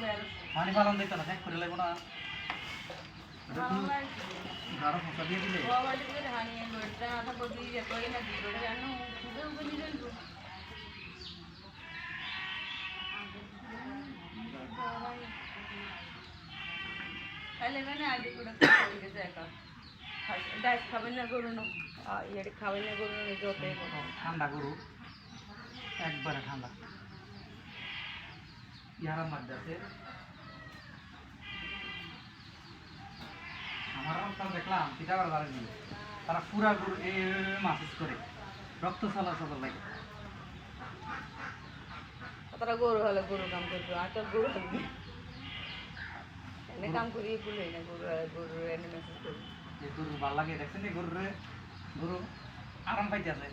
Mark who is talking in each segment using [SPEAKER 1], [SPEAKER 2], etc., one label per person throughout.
[SPEAKER 1] বের
[SPEAKER 2] পানি পালন দিতে না দেখ করে লাগবো না।
[SPEAKER 1] খাবেন না গরু না খাবেন না গরু।
[SPEAKER 2] ঠান্ডা গরু। একবারে ঠান্ডা। মধ্যে আছে আমার কাল দেখলাম পিঠাবার বাড়ি দিল তারা পুরা গরু মাসেজ করে। রক্ত চলাচল লাগে।
[SPEAKER 1] তারা গরু হলে গরু কাম করবে আর তো গরু হবে এনে কাম করি ভুলে না গরু গরু এনে মেসেজ করি।
[SPEAKER 2] যে গরু ভালো লাগে দেখছেন গরুরে? গরু আরাম পাইতে আছে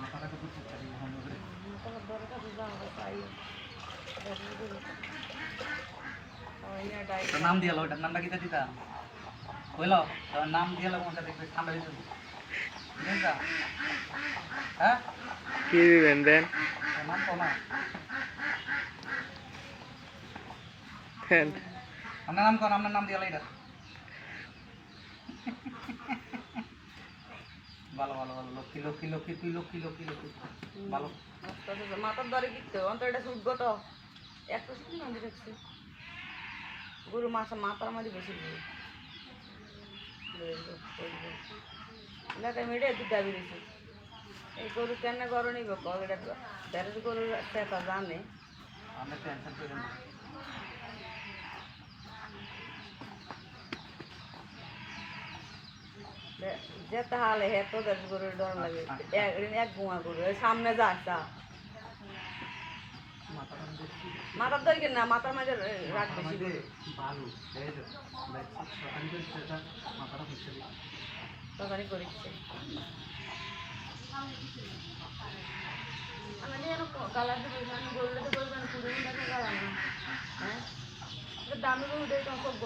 [SPEAKER 2] মাথাটা কত চিন্তা দিই বন্ধ করে
[SPEAKER 1] তোমার দরকার বুঝা হবে তাই
[SPEAKER 2] তোর নাম দিয়ে ওটার নামটা কিতা দিতা? কইলো তোর নাম দিয়ে কোনটা দেখবে ঠান্ডা দিতে হ্যাঁ?
[SPEAKER 3] কি দিবেন দেন?
[SPEAKER 2] নাম কো না। আপনার নাম কোন? আপনার নাম দিয়ে এটা। ভালো ভালো ভালো। লক্ষ্মী লক্ষ্মী লক্ষ্মী তুই লক্ষ্মী লক্ষ্মী লক্ষ্মী। ভালো।
[SPEAKER 1] মাথার দরে কিনতে অন্তর এটা শুটবো তো একটা শুধু নদী দেখছি গরু মাছ মাথার মাঝে বেশি গরু এলাকায় মেয়েটা দুধ দাবি দিয়েছে এই গরু কেন গরু নিব? কল এটা বেড়ে গরু সেটা জানে।
[SPEAKER 2] আমরা টেনশন করেন
[SPEAKER 1] যেতে হালে হে তোদের গরুর ডর লাগে এক এক গুয়া গরু সামনে যা যা। মাথার দরকার না মাথার মাঝে রাখ বেশি
[SPEAKER 2] মাঝে
[SPEAKER 1] গরু
[SPEAKER 2] ভালো এই যে সকালে করে সেটা মাথাটা হচ্ছে
[SPEAKER 1] তখনই করিচ্ছে তো হ্যাঁ? দামি গরু দেখে সব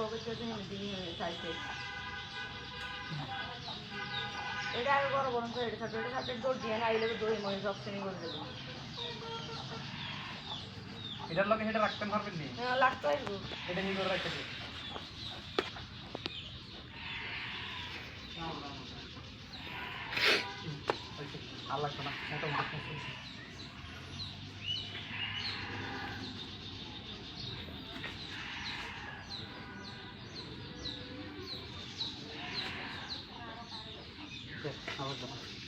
[SPEAKER 1] দিন সাইজে এটা আগে বড় বড় করে এটা সাথে এটা সাথে দৌড় দিয়ে না আইলে দই মনে সব শ্রেণি করে দেবো।
[SPEAKER 2] এটার লগে সেটা রাখতে পারবেন নি?
[SPEAKER 1] হ্যাঁ লাগতো আসব
[SPEAKER 2] এটা নিয়ে করে রাখতে আর লাগতো না মোটামুটি 对，差不多。